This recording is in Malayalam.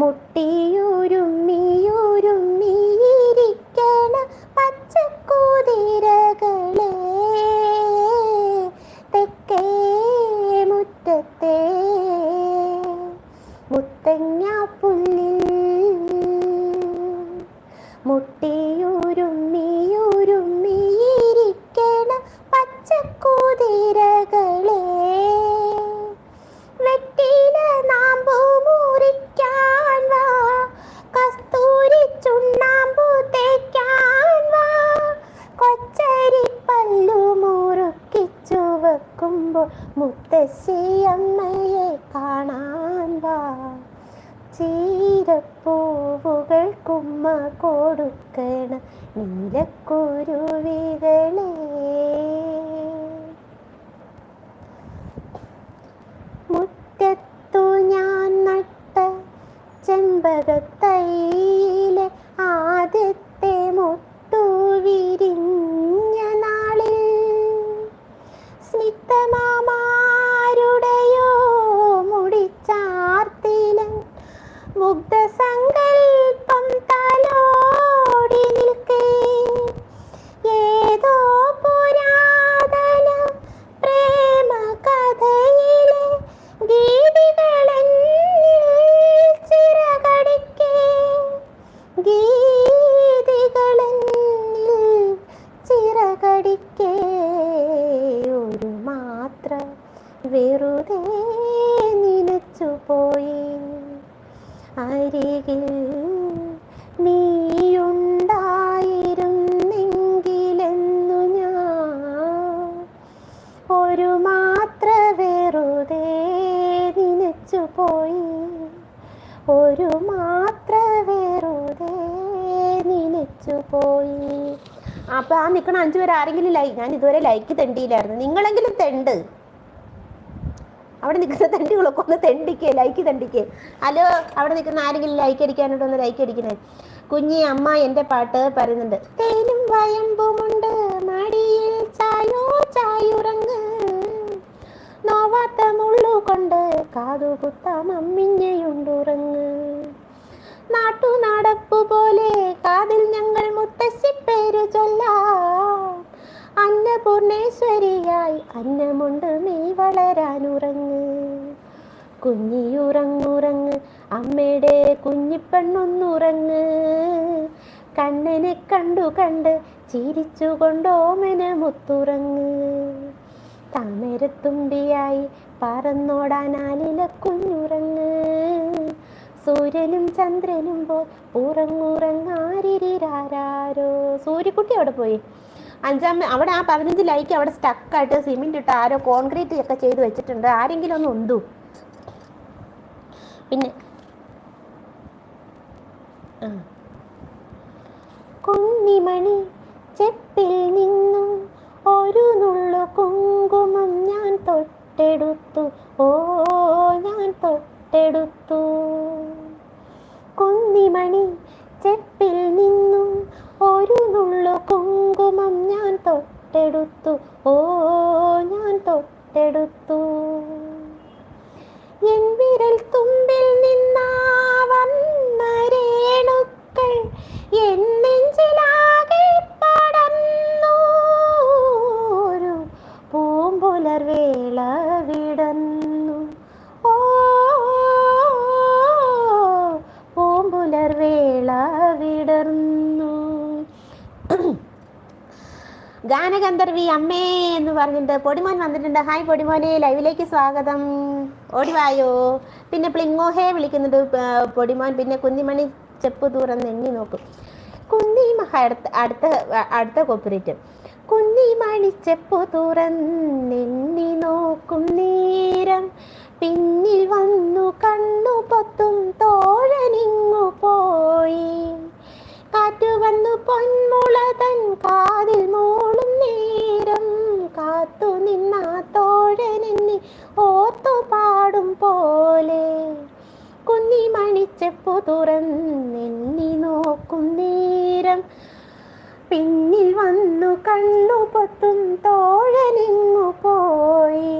മുട്ടിയുരുമ്മിയുരുമ്മിയിരിക്കണ വെക്കുമ്പോൾ മുത്തശ്ശി അമ്മയെ കാണാൻ വാ. ചീരപ്പൂവുകൾ കുമ്മ കൊടുക്കണം നീലക്കുരുവികളെ. വെറുതെ നനച്ചുപോയി അരികിൽ നീയുണ്ടായിരുന്നെങ്കിലെന്നു ഞാൻ. ഒരു മാത്ര വെറുതെ നനച്ചുപോയി ഒരു മാത്ര വെറുതെ നനച്ചുപോയി അപ്പൊ ആ നിൽക്കണ അഞ്ചു പേര് ആരെങ്കിലും ലൈക്ക് ഞാൻ ഇതുവരെ ലൈക്ക് തെണ്ടിയില്ലായിരുന്നു. നിങ്ങളെങ്കിലും തെണ്ട്. അവിടെ നിൽക്കുന്ന തെണ്ടികളൊക്കെ ഒന്ന് തെണ്ടിക്കേ ലൈക്ക് തണ്ടിക്കേ. ഹലോ അവിടെ നിൽക്കുന്ന ആരെങ്കിലും ലൈക്ക് അടിക്കാനായിട്ട് ഒന്ന് ലൈക്ക് അടിക്കണേ. കുഞ്ഞി അമ്മ എന്റെ പാട്ട് പറയുന്നുണ്ട്. തേനും വയമ്പുമുണ്ട് മടിയിൽ ചായോ ചായുറങ്ങ്. നോവാത്ത മുള്ളു കൊണ്ട് കാതുകുത്താം അമ്മിഞ്ഞയുണ്ടുറങ്ങ് നാട്ടു നടപ്പു പോലെ കാതിൽ ഞങ്ങൾ മുത്തശ്ശിപ്പേരു ചൊല്ലാം. അന്നപൂർണേശ്വരിയായി അന്നമുണ്ട് നീ വളരാനുറങ്ങ്. കുഞ്ഞിയുറങ്ങുറങ്ങ് അമ്മയുടെ കുഞ്ഞിപ്പെണ്ണൊന്നുറങ്ങ്. കണ്ണനെ കണ്ടു കണ്ട് ചിരിച്ചുകൊണ്ടോമന മുത്തുറങ്ങ് താമരത്തുമ്പിയായി പറന്നോടാനാലില കുഞ്ഞുറങ്ങ്. സൂര്യനും ചന്ദ്രനും പോ ഉറങ്ങുറങ്ങാരിരാരോ സൂര്യക്കുട്ടി അവിടെ പോയി. അഞ്ചാം അവിടെ ആ പതിനഞ്ച് ലൈക്ക് അവിടെ സ്റ്റക്കായിട്ട് സിമെന്റ് ഇട്ട് ആരോ കോൺക്രീറ്റ് ഒക്കെ ചെയ്ത് വെച്ചിട്ടുണ്ട്. ആരെങ്കിലും ഒന്ന് ഉണ്ടു? പിന്നെ കുഞ്ഞിമണി ചെപ്പിൽ നിന്നും ഒരു നുള്ളു കുങ്കുമം പൂമ്പുലർവേള വിടർന്നു. ഗാനഗന്ധർവി അമ്മേ എന്ന് പറഞ്ഞിട്ട് പൊടിമോൻ വന്നിട്ടുണ്ട്. ഹായ് പൊടിമോനെ ലൈവിലേക്ക് സ്വാഗതം. ഓടിവായോ. പിന്നെ പ്ലിങ്ങോഹേ വിളിക്കുന്നുണ്ട് പൊടിമോൻ. പിന്നെ കുന്നിമണി ചെപ്പ് തുറന്ന് എണ്ണി നോക്കും. കുഞ്ഞിമ അടുത്ത അടുത്ത അടുത്ത കോപ്പറേറ്റ്. കുഞ്ഞിമണി ചെപ്പു തുറന്നെണ്ണി നോക്കും നേരം. പിന്നിൽ വന്നു കണ്ണു പൊത്തും നിന്നാ തോഴനെന്നെ ഓർത്തു പാടും പോലെ. കുന്നി മണിച്ചെപ്പു തുറന്നെന്നി നോക്കും നേരം. പിന്നിൽ വന്നു കണ്ണു പൊത്തും തോഴനെങ്ങു പോയി.